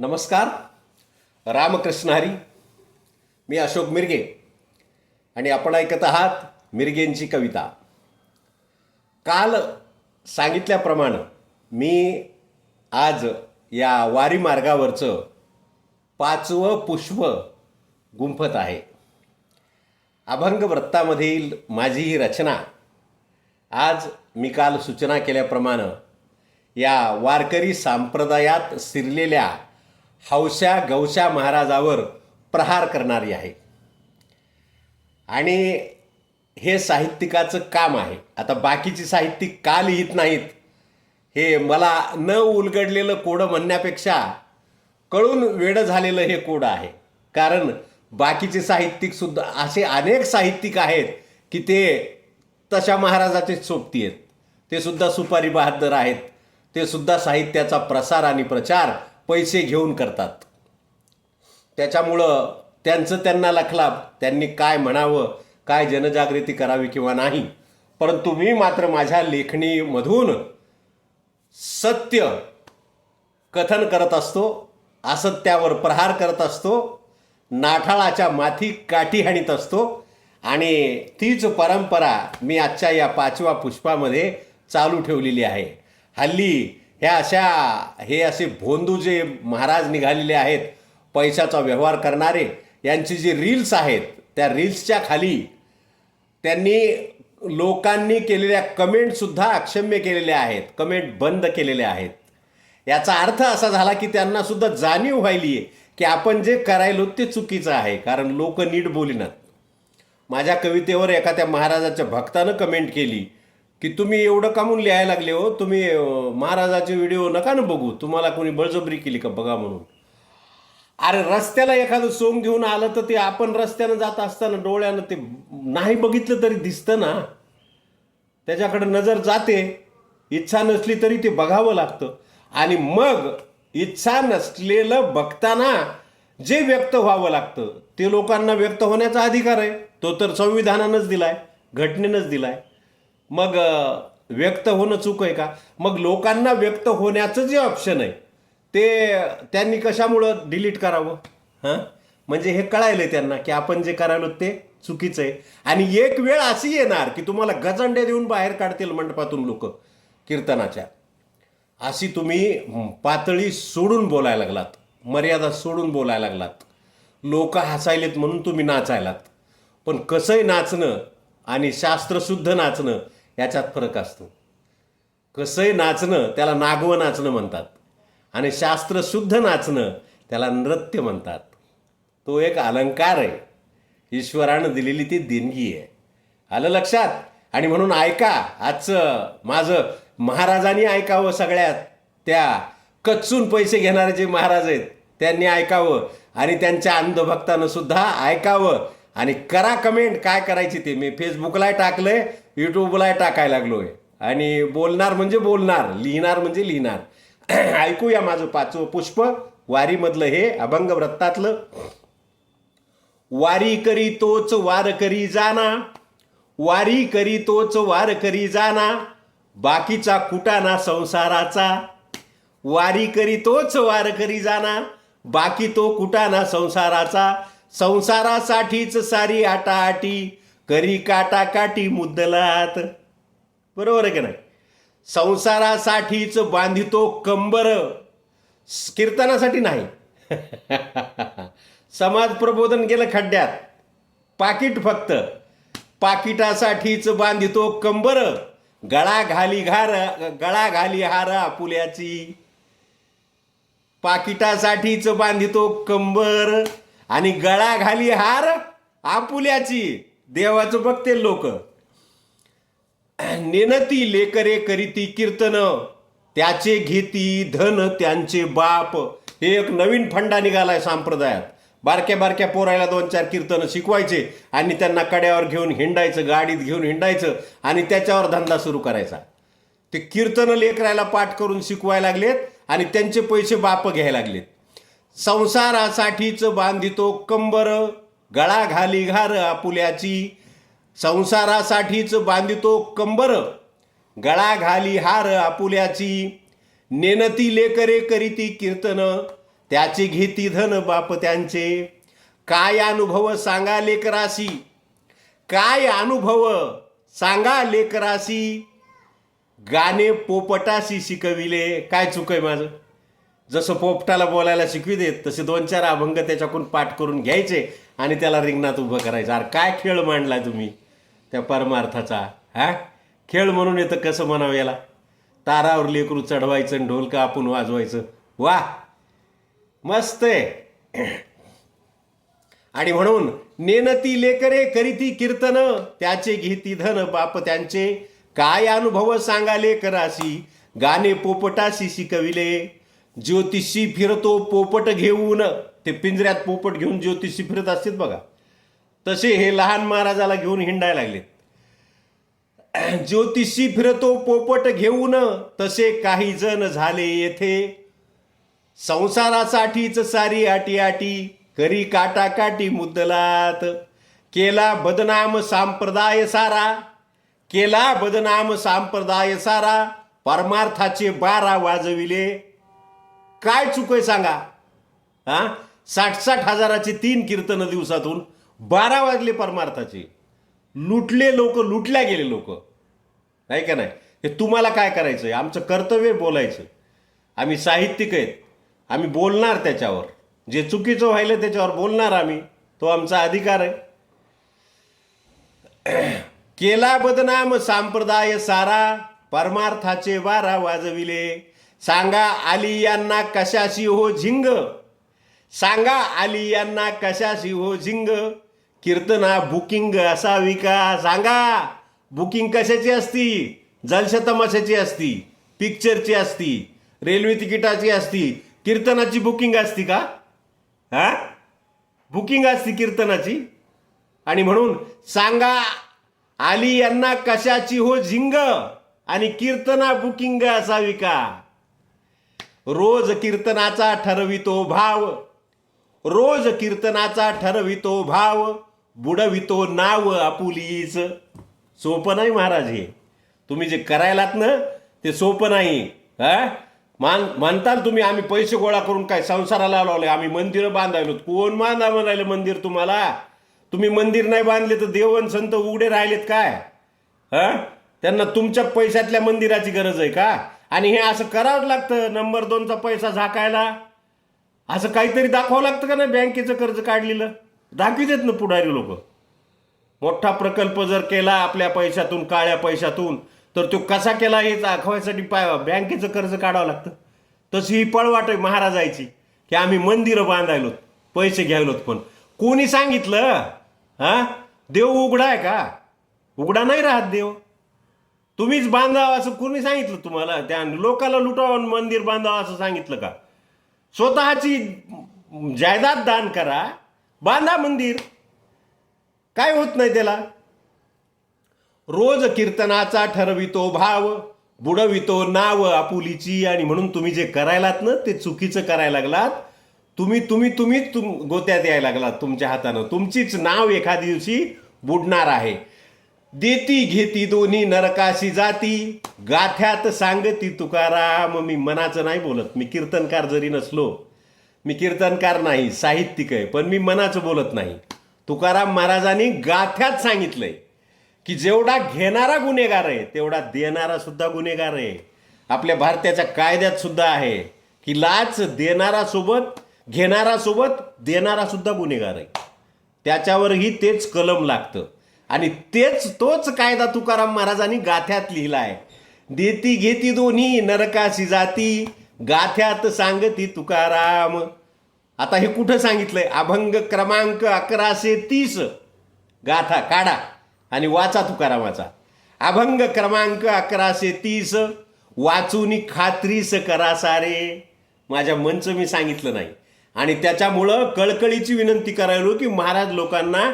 नमस्कार. रामकृष्ण हरी. मी अशोक मिरगे. आणि आपण ऐकत आहात मिरगेंची कविता. काल सांगितल्याप्रमाणे मी आज या वारी मार्गावरचं पाचवं पुष्प गुंफत आहे. अभंग वृत्तामधील माझी ही रचना आज मी काल सूचना केल्याप्रमाणे या वारकरी संप्रदायात शिरलेल्या हौशा गौशा महाराजावर प्रहार करणारी आहे. आणि हे साहित्यिकाचं काम आहे. आता बाकीची साहित्यिक का लिहित नाहीत. हे मला न उलगडलेलं कोडं म्हणण्यापेक्षा कळून वेडं झालेलं हे कोडं आहे. कारण बाकीचे साहित्यिक सुद्धा असे अनेक साहित्यिक आहेत की ते तशा महाराजाचे सोबती आहेत. ते सुद्धा सुपारी बहादर आहेत. ते सुद्धा साहित्याचा प्रसार आणि प्रचार पैसे घेऊन करतात. त्याच्यामुळं त्यांचं त्यांना लखलाप त्यांनी काय म्हणावं काय जनजागृती करावी किंवा नाही. परंतु मी मात्र माझ्या लेखणीमधून सत्य कथन करत असतो असत्यावर प्रहार करत असतो नाठाळाच्या माथी काठी हाणीत असतो आणि तीच परंपरा मी आजच्या या पाचव्या पुष्पामध्ये चालू ठेवलेली आहे. हल्ली ह्या अशा हे असे भोंदू जे महाराज निघालेले आहेत पैशाचा व्यवहार करणारे यांची जी रील्स आहेत त्या रील्सच्या खाली त्यांनी लोकांनी केलेल्या कमेंटसुद्धा अक्षम्य केलेल्या आहेत कमेंट बंद केलेल्या आहेत. याचा अर्थ असा झाला की त्यांनासुद्धा जाणीव व्हायली आहे की आपण जे करायलो ते चुकीचं आहे कारण लोक नीट बोलिनात. माझ्या कवितेवर एखाद्या महाराजाच्या भक्तानं कमेंट केली की तुम्ही एवढं कामून लिहायला लागले हो तुम्ही महाराजाचे व्हिडिओ नका ना बघू. तुम्हाला कोणी बळजबरी केली का बघा म्हणून? अरे रस्त्याला एखादं सोंग घेऊन आलं तर ते आपण रस्त्यानं जात असताना डोळ्यानं ते नाही बघितलं तरी दिसतं ना. त्याच्याकडे नजर जाते इच्छा नसली तरी ते बघावं लागतं. आणि मग इच्छा नसलेलं बघताना जे व्यक्त व्हावं लागतं ते लोकांना व्यक्त होण्याचा अधिकार आहे. तो तर संविधानानंच दिलाय घटनेनंच दिलाय. मग व्यक्त होणं चूक आहे का? मग लोकांना व्यक्त होण्याचं जे ऑप्शन आहे ते त्यांनी कशामुळं डिलीट करावं? हां? म्हणजे हे कळायलं त्यांना की आपण जे करायलो ते चुकीचं आहे. आणि एक वेळ अशी येणार की तुम्हाला गजंडे देऊन बाहेर काढतील मंडपातून लोक कीर्तनाच्या. अशी तुम्ही पातळी सोडून बोलायला लागलात मर्यादा सोडून बोलायला लागलात. लोक हसायलेत म्हणून तुम्ही नाचायलात. पण कसंही नाचणं आणि शास्त्रशुद्ध नाचणं याच्यात फरक असतो. कसंही नाचणं त्याला नागवं नाचणं म्हणतात. आणि शास्त्रशुद्ध नाचणं त्याला नृत्य म्हणतात. तो एक अलंकार आहे. ईश्वरानं दिलेली ती देणगी आहे. आलं लक्षात? आणि म्हणून ऐका आजचं माझं महाराजांनी ऐकावं सगळ्यात. त्या कच्चून पैसे घेणारे जे महाराज आहेत त्यांनी ऐकावं. आणि त्यांच्या अंधभक्तानं सुद्धा ऐकावं. आणि करा कमेंट काय करायची ते? मी फेसबुकला टाकलंय. युट्यूबला टाकायला लागलोय. आणि बोलणार म्हणजे बोलणार लिहिणार म्हणजे लिहिणार. ऐकूया माझं पाचवं पुष्प. वारीमधलं हे अभंग व्रतातलं वारी करी तोच वार करी जाना वारी करी तोच वार करी जाना बाकीचा कुटाना संसाराचा. वारी करी तोच वार करी जाना बाकी तो कुटाना संसाराचा. संसारासाठीच सारी आटाआटी करी काटा काटी मुद्दलात. बरोबर आहे की नाही? संसारासाठीच बांधितो कंबर. कीर्तनासाठी नाही. समाज प्रबोधन गेलं खड्ड्यात. पाकिट फक्त. पाकिटासाठीच बांधितो कंबर. गळा घाली घार गळा घाली हार आपुल्याची पाकिटासाठीच बांधितो कंबर. आणि गळा घाली हार आपुल्याची. देवाचं बघते लोक. नेनती लेकरे करीती कीर्तन. त्याचे घेती धन त्यांचे बाप. हे एक नवीन फंडा निघालाय संप्रदायात. बारक्या बारक्या पोरायला दोन चार कीर्तन शिकवायचे आणि त्यांना कड्यावर घेऊन हिंडायचं गाडीत घेऊन हिंडायचं आणि त्याच्यावर धंदा सुरू करायचा. ते कीर्तन लेकरायला पाठ करून शिकवायला लागलेत आणि त्यांचे पैसे बाप घ्यायला लागलेत. संसारासाठीच बांधितो कंबर. गळा घाली घार आपुल्याची. संसारासाठीच बांधितो कंबर. गळा घाली हार आपुल्याची. नेनती लेकरे करीती कीर्तन. त्याची घेती धन बाप त्यांचे. काय अनुभव सांगा लेकरासी? काय अनुभव सांगा लेकरासी? गाणे पोपटाशी शिकविले. काय चुक आहे माझं? जसं पोपटाला बोलायला शिकवी देत तसे दोन चार अभंग त्याच्याकडून पाठ करून घ्यायचे. आणि त्याला रिंगणात उभं करायचं. अरे काय खेळ मांडलाय तुम्ही त्या परमार्थाचा हा? खेळ म्हणून येतं कसं म्हणावं याला? तारावर लेकरू चढवायचं आणि ढोलकं आपण वाजवायचं. वा! मस्त आहे. आणि म्हणून नेनती लेकरे करीती कीर्तन त्याचे घेती धन बाप त्यांचे. काय अनुभव सांगा लेकराशी? गाणे पोपटाशी शिकविले. ज्योतिषी फिरतो पोपट घेऊन. ते पिंजऱ्यात पोपट घेऊन ज्योतिषी फिरत असतात बघा. तसे हे लहान महाराजाला घेऊन हिंडायला लागले ज्योतिषी फिरतो पोपट घेऊन. तसे काही जण झाले येथे. संसारासाठीच सारी आटी आटी करी काटा काटी मुद्दलात. केला बदनाम सांप्रदाय सारा. केला बदनाम सांप्रदाय सारा. परमार्थाचे बारा वाजविले. काय चुक आहे सांगा? हा? साठ साठ तीन कीर्तन दिवसातून बारा वाजले परमार्थाचे. लुटले लोक लुटल्या गेले लोक. नाही का नाही? हे तुम्हाला काय करायचं आहे आमचं कर्तव्य बोलायचं. आम्ही साहित्यिक आहेत. आम्ही बोलणार त्याच्यावर. जे चुकीचं व्हायलं त्याच्यावर बोलणार आम्ही. तो आमचा अधिकार आहे. केला बदनाम सांप्रदाय सारा परमार्थाचे वारा वाजविले. सांगा आली यांना कशाशी हो झिंग? सांगा आली यांना कशाशी हो झिंग? कीर्तना बुकिंग असावी का? सांगा. बुकिंग कशाची असती? जलशतमाशाची असती पिक्चरची असती रेल्वे तिकिटाची असती कीर्तनाची बुकिंग असती का? हा? बुकिंग असती कीर्तनाची? आणि म्हणून सांगा आली यांना कशाची हो झिंग? आणि कीर्तना बुकिंग असावी का? रोज कीर्तनाचा ठरवितो भाव. रोज कीर्तनाचा ठरवितो भाव. बुडवितो नाव आपुलीच. सोपं नाही महाराज हे. तुम्ही जे करायलात ना ते सोपं नाही. हा? मान म्हणताल तुम्ही आम्ही पैसे गोळा करून काय संसाराला लावले आम्ही मंदिरं बांधायलो. कोण बांधा म्हणायला मंदिर तुम्हाला? तुम्ही मंदिर नाही बांधले तर देवन संत उघडे राहिलेत काय? हा? त्यांना तुमच्या पैशातल्या मंदिराची गरज आहे का? आणि हे असं करावं लागतं. नंबर दोनचा पैसा झाकायला. असं काहीतरी दाखवावं लागतं का नाही? बँकेचं कर्ज काढलेलं. दाखवी देत ना पुढारी लोक. मोठा प्रकल्प जर केला आपल्या पैशातून काळ्या पैशातून तर तो कसा केला हे दाखवायसाठी पाय बँकेचं कर्ज काढावं लागतं. तशी ही पळवाट आहे महाराजायची की आम्ही मंदिरं बांधायलोत पैसे घ्यायलोत पण. कोणी सांगितलं हां? देव उघडा आहे का? उघडा नाही राहत देव. तुम्हीच बांधावं असं कोणी सांगितलं तुम्हाला? त्या लोकाला लुटावं मंदिर बांधावं असं सांगितलं का? स्वतःची जायदाद दान करा बांधा मंदिर. काय होत नाही त्याला? रोज कीर्तनाचा ठरवितो भाव बुडवितो नाव आपुलीची आणि म्हणून तुम्ही जे करायलात ना ते चुकीचं करायला लागलात. तुम्ही तुम्ही तुम्हीच तुम गोत्यात यायला लागलात तुमच्या हातानं. तुमचीच नाव एखाद्या दिवशी बुडणार आहे. देती घेती दोन्ही नरकाशी जाती. गाथ्यात सांगती तुकाराम. मी मनाचं नाही बोलत. मी कीर्तनकार जरी नसलो मी कीर्तनकार नाही साहित्यिक आहे पण मी मनाचं बोलत नाही. तुकाराम महाराजांनी गाथ्यात सांगितलंय की जेवढा घेणारा गुन्हेगार आहे तेवढा देणारा सुद्धा गुन्हेगार आहे. आपल्या भारताच्या कायद्यात सुद्धा आहे की लाच देणारा सोबत घेणारा सोबत देणारा सुद्धा गुन्हेगार आहे. त्याच्यावरही तेच कलम लागतं. आणि तेच तोच कायदा तुकाराम महाराजांनी गाथ्यात लिहिला आहे देती घेती दोन्ही नरकाशी जाती गाथ्यात सांगती तुकाराम. आता हे कुठं सांगितलंय? अभंग क्रमांक अकराशे तीस. गाथा काढा आणि वाचा तुकारामाचा. अभंग क्रमांक अकराशे तीस. वाचून खात्रीस करा सारे. माझ्या मनचं मी सांगितलं नाही. आणि त्याच्यामुळं कळकळीची विनंती करायलो की महाराज लोकांना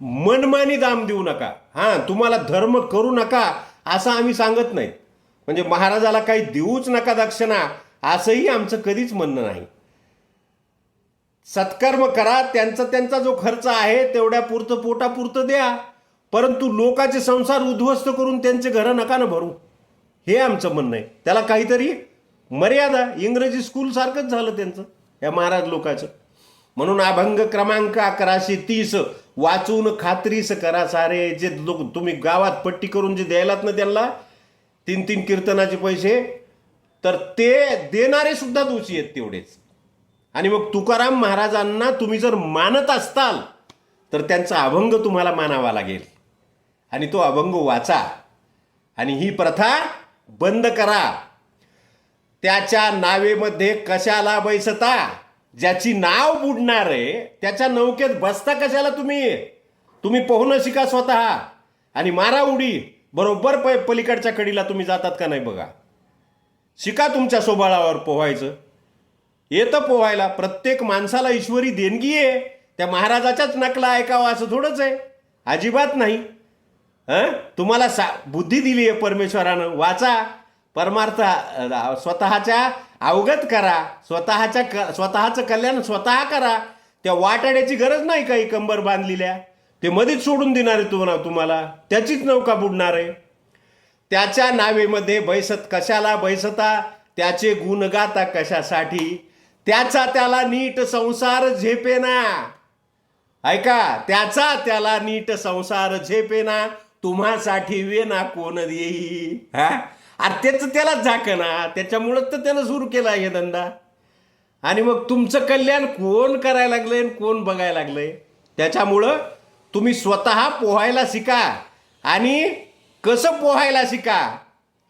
मनमानी दाम देऊ नका. हां तुम्हाला धर्म करू नका असं आम्ही सांगत नाही. म्हणजे महाराजाला काही देऊच नका दक्षिणा असंही आमचं कधीच म्हणणं नाही. सत्कर्म करा त्यांचा त्यांचा जो खर्च आहे तेवढ्या पुरतं पोटापुरतं द्या. परंतु लोकांचे संसार उद्ध्वस्त करून त्यांचे घरं नका ना भरू. हे आमचं म्हणणं आहे. त्याला काहीतरी मर्यादा इंग्रजी स्कूल सारखंच झालं त्यांचं या महाराज लोकांचं. म्हणून अभंग क्रमांक अकराशे तीस वाचून खात्रीस करा सारे जे लोक तुम्ही गावात पट्टी करून जे द्यायलात ना त्यांना तीन तीन कीर्तनाचे पैसे तर ते देणारे सुद्धा दोषी आहेत तेवढेच. आणि मग तुकाराम महाराजांना तुम्ही जर मानत असताल तर त्यांचा अभंग तुम्हाला मानावा लागेल. आणि तो अभंग वाचा. आणि ही प्रथा बंद करा. त्याच्या नावेमध्ये कशाला बैसता? ज्याची नाव बुडणार आहे त्याच्या नौकेत बसता कशाला तुम्ही? तुम्ही पोहणं शिका स्वतः. आणि मारा उडी. बरोबर प पलीकडच्या कडीला तुम्ही जातात का नाही बघा. शिका तुमच्या सोबाळावर पोहायचं. येतं पोहायला. प्रत्येक माणसाला ईश्वरी देणगी आहे. त्या महाराजाच्याच नकला ऐकावा असं थोडंच आहे. अजिबात नाही. हं? तुम्हाला सा बुद्धी दिली आहे परमेश्वरानं. वाचा. परमार्थ स्वतःच्या अवगत करा स्वतःच्या क स्वतःचं कल्याण स्वतः करा. त्या वाटाड्याची गरज नाही काही कंबर बांधलेल्या? ते मध्येच सोडून देणार आहे तुम्हाला तुम्हाला. त्याचीच नौका बुडणार आहे. त्याच्या नावेमध्ये बैसत कशाला बैसता? त्याचे गुण गाता कशासाठी? त्याचा त्याला नीट संसार झेपेना. ऐका त्याचा त्याला नीट संसार झेपेना. तुम्हासाठी वेना कोण येई हा? अरे त्याचं त्यालाच झाकणा त्याच्यामुळंच तर त्यानं सुरू केला हे धंदा. आणि मग तुमचं कल्याण कोण करायला लागलंय आणि कोण बघायला लागलंय? त्याच्यामुळं तुम्ही स्वतः पोहायला शिका. आणि कसं पोहायला शिका?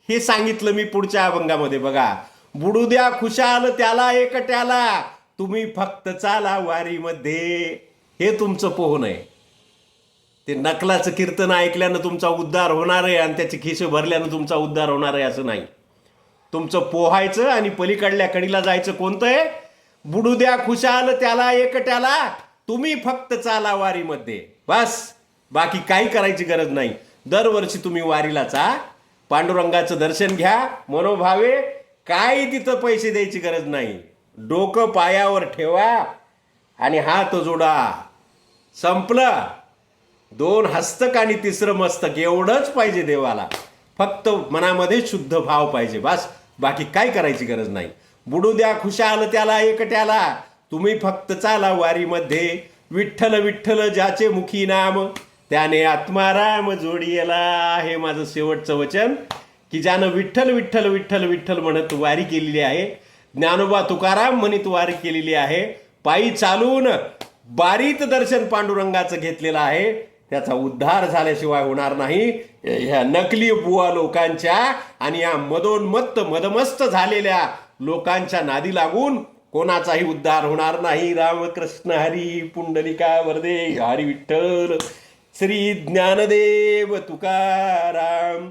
हे सांगितलं मी पुढच्या अभंगामध्ये बघा. बुडू द्या खुशाल त्याला एकट्याला. तुम्ही फक्त चाला वारीमध्ये. हे तुमचं पोहणं आहे. ते नकलाचं कीर्तन ऐकल्यानं तुमचा उद्धार होणार आहे आणि त्याचे खिसे भरल्यानं तुमचा उद्धार होणार आहे असं नाही. तुमचं पोहायचं आणि पलीकडल्या कडीला जायचं कोणतं आहे? बुडू द्या खुशाल त्याला एकट्याला तुम्ही फक्त चाला वारीमध्ये. बस. बाकी काही करायची गरज नाही. दरवर्षी तुम्ही वारीला चा पांडुरंगाचं दर्शन घ्या. मनोभावे. काही तिथं पैसे द्यायची गरज नाही. डोकं पायावर ठेवा. आणि हात जोडा. संपलं. दोन हस्तक आणि तिसरं मस्तक एवढंच पाहिजे देवाला. फक्त मनामध्ये शुद्ध भाव पाहिजे बस. बाकी काय करायची गरज नाही. बुडू द्या खुशाल त्याला एकट्याला तुम्ही फक्त चाला वारीमध्ये. विठ्ठल विठ्ठल ज्याचे मुखी नाम. त्याने आत्माराम जोडियला हे माझं शेवटचं वचन. की ज्यानं विठ्ठल विठ्ठल विठ्ठल विठ्ठल म्हणत वारी केलेली आहे. ज्ञानोबा तुकाराम म्हणत वारी केलेली आहे. पायी चालून बारीत दर्शन पांडुरंगाचं घेतलेलं आहे. त्याचा उद्धार झाल्याशिवाय होणार नाही. ह्या नकली बुवा लोकांच्या आणि या मदोन्मत्त मदमस्त झालेल्या लोकांच्या नादी लागून कोणाचाही उद्धार होणार नाही. रामकृष्ण हरी पुंडलिका वरदे हरी विठ्ठल श्री ज्ञानदेव तुकाराम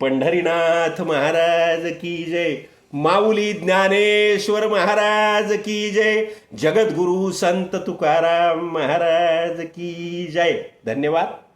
पंढरीनाथ महाराज की जय. माऊली ज्ञानेश्वर महाराज की जय. जगद्गुरु संत तुकाराम महाराज की जय. धन्यवाद.